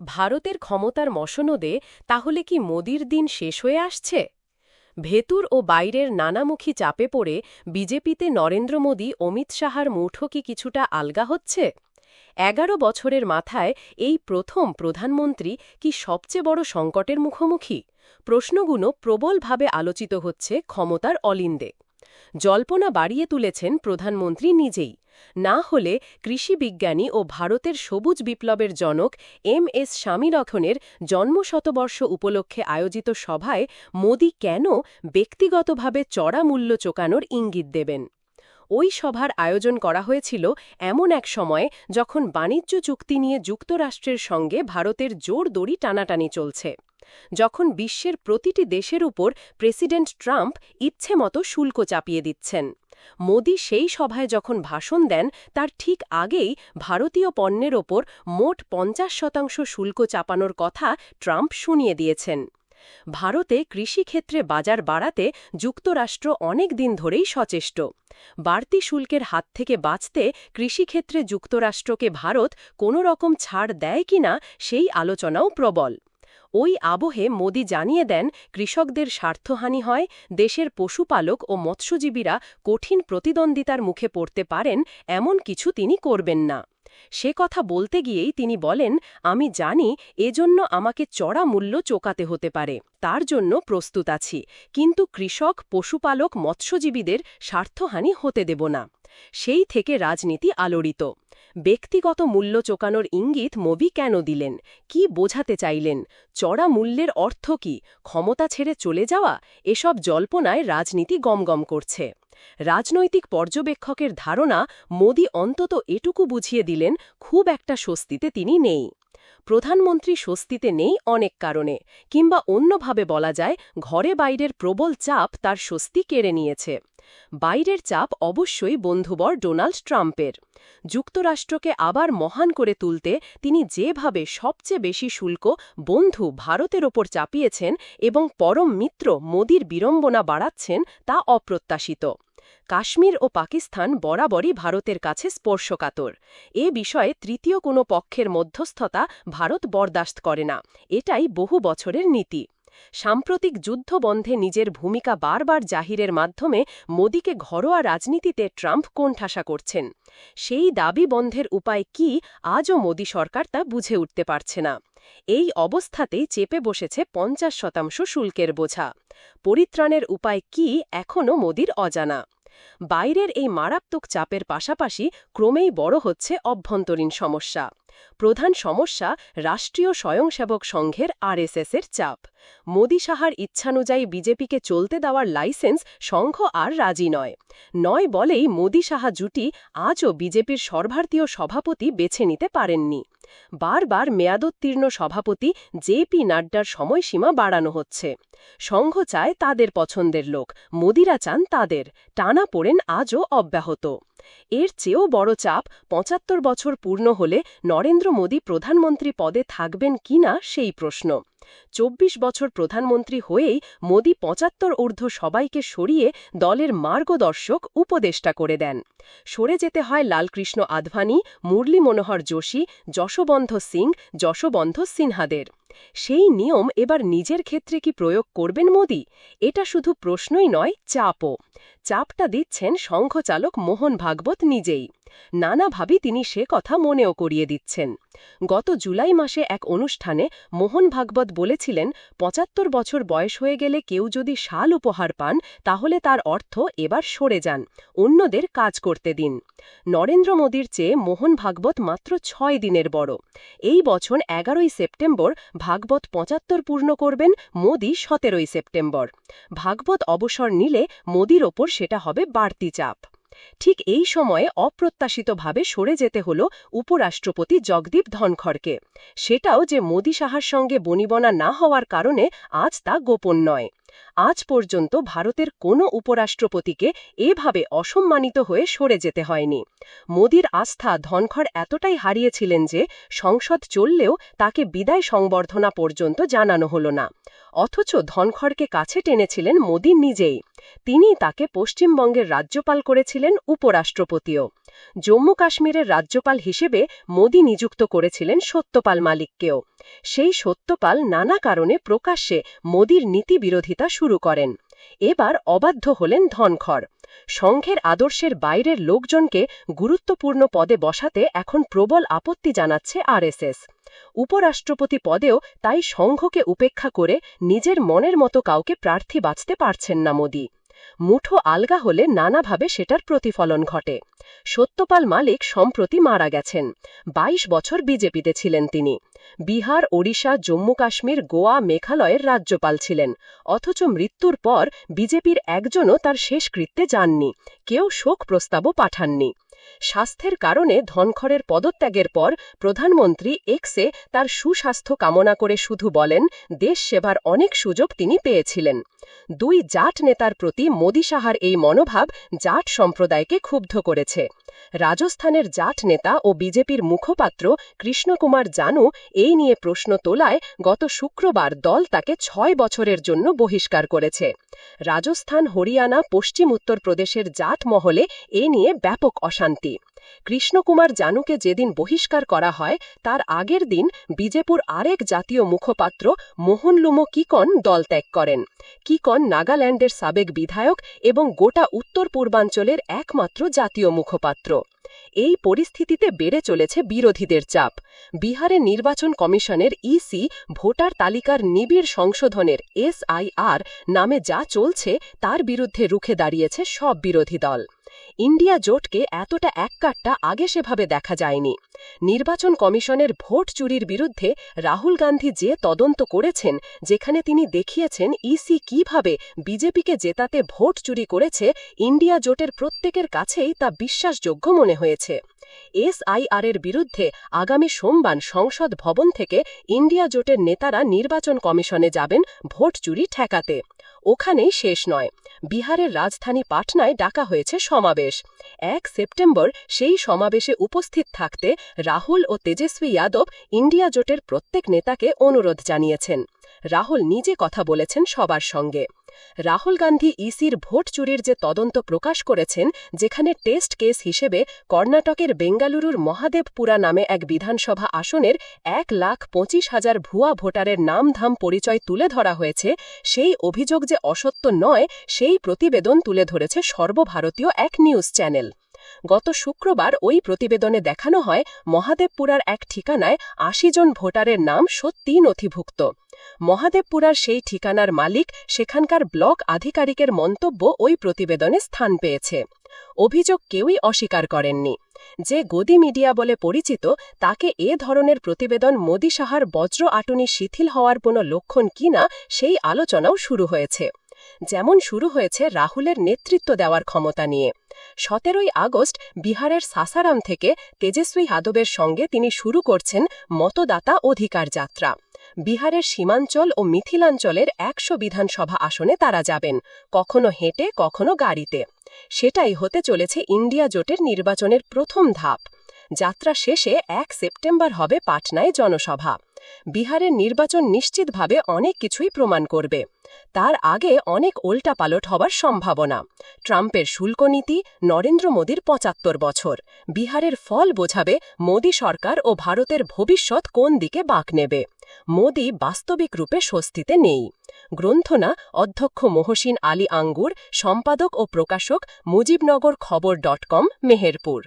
ভারতের ক্ষমতার মসনদে তাহলে কি মোদির দিন শেষ হয়ে আসছে? ভেতুর ও বাইরের নানামুখী চাপে পড়ে বিজেপিতে নরেন্দ্র মোদী, অমিত শাহার মুঠো কি কিছুটা আলগা হচ্ছে? এগারো বছরের মাথায় এই প্রথম প্রধানমন্ত্রী কি সবচেয়ে বড় সংকটের মুখোমুখি? প্রশ্নগুলো প্রবলভাবে আলোচিত হচ্ছে ক্ষমতার অলিন্দে। জল্পনা বাড়িয়ে তুলেছেন প্রধানমন্ত্রী নিজেই। না হলে কৃষি বিজ্ঞানী ও ভারতের সবুজ বিপ্লবের জনক এম এস স্বামীরথনের জন্মশতবর্ষ উপলক্ষে আয়োজিত সভায় মোদি কেন ব্যক্তিগতভাবে চড়া মূল্য চোকানোর ইঙ্গিত দেবেন? ওই সভার আয়োজন করা হয়েছিল এমন এক সময়ে যখন বাণিজ্য চুক্তি নিয়ে যুক্তরাষ্ট্রের সঙ্গে ভারতের জোর দড়ি টানাটানি চলছে, যখন বিশ্বের প্রতিটি দেশের উপর প্রেসিডেন্ট ট্রাম্প ইচ্ছেমতো শুল্ক চাপিয়ে দিচ্ছেন। মোদি সেই সভায় যখন ভাষণ দেন, তার ঠিক আগেই ভারতীয় পণ্যের ওপর মোট পঞ্চাশ শতাংশ শুল্ক চাপানোর কথা ট্রাম্প শুনিয়ে দিয়েছেন। ভারতে কৃষিক্ষেত্রে বাজার বাড়াতে যুক্তরাষ্ট্র অনেক দিন ধরেই সচেষ্ট। বাড়তি শুল্কের হাত থেকে বাঁচতে কৃষিক্ষেত্রে যুক্তরাষ্ট্রকে ভারত কোনো রকম ছাড় দেয় কিনা সেই আলোচনাও প্রবল। ওই আবহে মোদি জানিয়ে দেন, কৃষকদের স্বার্থহানি হয়, দেশের পশুপালক ও মৎস্যজীবীরা কঠিন প্রতিদ্বন্দ্বিতার মুখে পড়তে পারেন, এমন কিছু তিনি করবেন না। সে কথা বলতে গিয়েই তিনি বলেন, আমি জানি এজন্য আমাকে চড়া মূল্য চোকাতে হতে পারে, তার জন্য প্রস্তুত আছি, কিন্তু কৃষক, পশুপালক, মৎস্যজীবীদের স্বার্থহানি হতে দেব না। সেই থেকে রাজনীতি আলোড়িত। ব্যক্তিগত মূল্য চোকানোর ইঙ্গিত মবি কেন দিলেন? কি বোঝাতে চাইলেন? চড়া মূল্যের অর্থ কি? ক্ষমতা ছেড়ে চলে যাওয়া? এসব জল্পনায় রাজনীতি গমগম করছে। রাজনৈতিক পর্যবেক্ষকের ধারণা, মোদি অন্তত এটুকু বুঝিয়ে দিলেন, খুব একটা স্বস্তিতে তিনি নেই। প্রধানমন্ত্রী স্বস্তিতে নেই অনেক কারণে, কিংবা অন্যভাবে বলা যায় ঘরে বাইরের প্রবল চাপ তার স্বস্তি কেড়ে নিয়েছে। বাইরের চাপ অবশ্যই বন্ধুবর ডোনাল্ড ট্রাম্পের। যুক্তরাষ্ট্রকে আবার মহান করে তুলতে তিনি যেভাবে সবচেয়ে বেশি শুল্ক বন্ধু ভারতের ওপর চাপিয়েছেন এবং পরম মিত্র মোদির বিড়ম্বনা বাড়াচ্ছেন তা অপ্রত্যাশিত। কাশ্মীর ও পাকিস্তান বরাবরই ভারতের কাছে স্পর্শকাতর। এ বিষয়ে তৃতীয় কোনো পক্ষের মধ্যস্থতা ভারত বরদাস্ত করে না। এটাই বহু বছরের নীতি। সাম্প্রতিক যুদ্ধবন্ধে নিজের ভূমিকা বারবার জাহিরের মাধ্যমে মোদীকে ঘরোয়া রাজনীতিতে ট্রাম্প কোণঠাসা করছেন। সেই দাবি বন্ধের উপায় কি আজও মোদী সরকার তা বুঝে উঠতে পারছে না। এই অবস্থাতেই চেপে বসেছে পঞ্চাশ শতাংশ শুল্কের বোঝা। পরিত্রাণের উপায় কি এখনও মোদির অজানা। বাইরের এই মারাত্মক চাপের পাশাপাশি ক্রমেই বড় হচ্ছে অভ্যন্তরীণ সমস্যা। প্রধান সমস্যা রাষ্ট্রীয় স্বয়ংসেবক সংঘের আরএসএসের চাপ। মোদী সাহার ইচ্ছানুযায়ী বিজেপিকে চলতে দেওয়ার লাইসেন্স সংঘ আর রাজি নয়। নয় বলেই মোদী সাহা জুটি আজও বিজেপির সর্বভারতীয় সভাপতি বেছে নিতে পারেননি। বারবার মেয়াদোত্তীর্ণ সভাপতি জে পি নাড্ডার সময়সীমা বাড়ানো হচ্ছে। সংঘ চায় তাদের পছন্দের লোক, মোদিরা চান তাদের, টানা পড়েন আজও অব্যাহত। এর চেয়েও বড় চাপ পঁচাত্তর বছর পূর্ণ হলে নরেন্দ্র মোদী প্রধানমন্ত্রী পদে থাকবেন কিনা সেই প্রশ্ন। চব্বিশ বছর প্রধানমন্ত্রী হয়েই মোদী পঁচাত্তর ঊর্ধ্ব সবাইকে সরিয়ে দলের মার্গদর্শক উপদেষ্টা করে দেন। সরে যেতে হয় লালকৃষ্ণ আদভানি, মুরলী মনোহর যোশী, যশবন্ধ সিং, যশবন্ধ সিনহাদের। সেই নিয়ম এবার নিজের ক্ষেত্রে কি প্রয়োগ করবেন মোদি? এটা শুধু প্রশ্নই নয়, চাপও। চাপটা দিচ্ছেন সংঘচালক মোহন ভাগবত নিজেই। নানাভাবে তিনি সে কথা মনেও করিয়ে দিচ্ছেন। গত জুলাই মাসে এক অনুষ্ঠানে মোহন ভাগবত বলেছিলেন, পঁচাত্তর বছর বয়স হয়ে গেলে কেউ যদি শাল উপহার পান, তাহলে তার অর্থ এবার সরে যান, অন্যদের কাজ করতে দিন। নরেন্দ্র মোদীর চেয়ে মোহন ভাগবত মাত্র ছয় দিনের বড়। এই বছর এগারোই সেপ্টেম্বর ভাগবত পঁচাত্তর পূর্ণ করবেন, মোদী সতেরোই সেপ্টেম্বর। ভাগবত অবসর নিলে মোদির ওপর সেটা হবে বাড়তি চাপ। ঠিক এই সময়ে অপ্রত্যাশিতভাবে সরে যেতে হল উপরাষ্ট্রপতি জগদীপ ধনখড়কে। সেটাও যে মোদি সাহার সঙ্গে বনিবনা না হওয়ার কারণে আজ তা গোপন নয়। আজ পর্যন্ত ভারতের কোনো উপরাষ্ট্রপতিকে এভাবে অসম্মানিত হয়ে সরে যেতে হয়নি। মোদির আস্থা ধনখড় এতটাই হারিয়েছিলেন যে সংসদ চললেও তাকে বিদায় সংবর্ধনা পর্যন্ত জানানো হল না। অথচ ধনখড়কে কাছে টেনেছিলেন মোদী নিজেই। তিনি তাকে পশ্চিমবঙ্গের রাজ্যপাল করেছিলেন উপরাষ্ট্রপতিও। জম্মু কাশ্মীরের রাজ্যপাল হিসেবে মোদি নিযুক্ত করেছিলেন সত্যপাল মালিককেও। সেই সত্যপাল নানা কারণে প্রকাশ্যে মোদির নীতি বিরোধিতা শুরু করেন। এবার অবাধ্য হলেন ধনখড়। সংঘের আদর্শের বাইরের লোকজনকে গুরুত্বপূর্ণ পদে বসাতে এখন প্রবল আপত্তি জানাচ্ছে আরএসএস। উপরাষ্ট্রপতি পদেও তাই সংঘকে উপেক্ষা করে নিজের মনের মতো কাউকে প্রার্থী বাঁচতে পারছেন না মোদি। মুঠো আলগা হলে নানাভাবে সেটার প্রতিফলন ঘটে। সত্যপাল মালিক সম্প্রতি মারা গেছেন। ২২ বছর বিজেপিতে ছিলেন তিনি। বিহার, ওড়িশা, জম্মু কাশ্মীর, গোয়া, মেঘালয়ের রাজ্যপাল ছিলেন। অথচ মৃত্যুর পর বিজেপির একজনও তার শেষকৃত্যে যাননি। কেউ শোক প্রস্তাবও পাঠাননি। স্বাস্থ্যের কারণে ধনখড়ের পদত্যাগের পর প্রধানমন্ত্রী এক্সে তার সুস্বাস্থ্য কামনা করে শুধু বলেন, দেশ সেবার অনেক সুযোগ তিনি পেয়েছিলেন। দুই জাট নেতার প্রতি মোদি সাহার এই মনোভাব জাট সম্প্রদায়কে ক্ষুব্ধ করেছে। রাজস্থানের জাট নেতা ও বিজেপির মুখপাত্র কৃষ্ণকুমার জানু এই নিয়ে প্রশ্ন তোলায় গত শুক্রবার দল তাকে ছয় বছরের জন্য বহিষ্কার করেছে। রাজস্থান, হরিয়ানা, পশ্চিম উত্তরপ্রদেশের জাট মহলে এ নিয়ে ব্যাপক অশান্তি। কৃষ্ণকুমার জানুকে যেদিন বহিষ্কার করা হয়, তার আগের দিন বিজেপুর আরেক জাতীয় মুখপাত্র মোহনলুমো কিকন দল ত্যাগ করেন। কিকন নাগাল্যান্ডের সাবেক বিধায়ক এবং গোটা উত্তর পূর্বাঞ্চলের একমাত্র জাতীয় মুখপাত্র। এই পরিস্থিতিতে বেড়ে চলেছে বিরোধীদের চাপ। বিহারের নির্বাচন কমিশনের ইসি ভোটার তালিকার নিবিড় সংশোধনের এসআইআর নামে যা চলছে তার বিরুদ্ধে রুখে দাঁড়িয়েছে সব বিরোধী দল। ইন্ডিয়া জোটকে এতটা এককাট্টা আগে সেভাবে দেখা যায়নি। নির্বাচন কমিশনের ভোট চুরির বিরুদ্ধে রাহুল গান্ধী যে তদন্ত করেছেন, যেখানে তিনি দেখিয়েছেন ইসি কীভাবে বিজেপিকে জেতাতে ভোট চুরি করেছে, ইন্ডিয়া জোটের প্রত্যেকের কাছেই তা বিশ্বাসযোগ্য মনে হয়েছে। এসআইআরের বিরুদ্ধে আগামী সোমবার সংসদ ভবন থেকে ইন্ডিয়া জোটের নেতারা নির্বাচন কমিশনে যাবেন ভোট চুরি ঠেকাতে। ওখানেই শেষ নয়। বিহারের রাজধানী পাটনায় ডাকা হয়েছে সমাবেশ। এক সেপ্টেম্বর সেই সমাবেশে উপস্থিত থাকতে রাহুল ও তেজস্বী যাদব ইন্ডিয়া জোটের প্রত্যেক নেতাকে অনুরোধ জানিয়েছেন। রাহুল নিজে কথা বলেছেন সবার সঙ্গে। রাহুল গান্ধী ইসির ভোট চুরির যে তদন্ত প্রকাশ করেছেন, যেখানে টেস্ট কেস হিসেবে কর্ণাটকের বেঙ্গালুরুর মহাদেবপুরা নামে এক বিধানসভা আসনের এক লাখ পঁচিশ হাজার ভুয়া ভোটারের নামধাম পরিচয় তুলে ধরা হয়েছে। সেই অভিযোগ যে অসত্য নয়, সেই প্রতিবেদন তুলে ধরেছে সর্বভারতীয় এক নিউজ চ্যানেল। গত শুক্রবার ওই প্রতিবেদনে দেখানো হয়, মহাদেবপুরার এক ঠিকানায় আশি জন ভোটারের নাম সত্যিই নথিভুক্ত। মহাদেবপুরার সেই ঠিকানার মালিক সেখানকার ব্লক আধিকারিকের মন্তব্য ওই প্রতিবেদনে স্থান পেয়েছে। অভিযোগ কেউই অস্বীকার করেননি। যে গদি মিডিয়া বলে পরিচিত, তাকে এ ধরনের প্রতিবেদন মোদি সাহার বজ্র আটুনি শিথিল হওয়ার কোনো লক্ষণ কিনা সেই আলোচনাও শুরু হয়েছে। যেমন শুরু হয়েছে রাহুলের নেতৃত্ব দেওয়ার ক্ষমতা নিয়ে। সতেরোই আগস্ট বিহারের সাসারাম থেকে তেজস্বী যাদবের সঙ্গে তিনি শুরু করছেন মতদাতা অধিকার যাত্রা। বিহারের সীমাঞ্চল ও মিথিলাঞ্চলের একশো বিধানসভা আসনে তারা যাবেন, কখনো হেঁটে, কখনো গাড়িতে। সেটাই হতে চলেছে ইন্ডিয়া জোটের নির্বাচনের প্রথম ধাপ। যাত্রা শেষে এক সেপ্টেম্বর হবে পাটনায় জনসভা। বিহারের নির্বাচন নিশ্চিতভাবে অনেক কিছুই প্রমাণ করবে। তার আগে অনেক উল্টাপালট হবার সম্ভাবনা। ট্রাম্পের শুল্ক নীতি, নরেন্দ্র মোদীর পঁচাত্তর বছর। বিহারের ফল বোঝাবে মোদী সরকার ও ভারতের ভবিষ্যৎ কোন দিকে বাঁক নেবে। মোদী বাস্তবিক রূপে স্বস্তিতে নেই। গ্রন্থনা অধ্যক্ষ মহসিন আলী আঙ্গুর, সম্পাদক ও প্রকাশক মুজিবনগর খবর ডট কম, মেহেরপুর।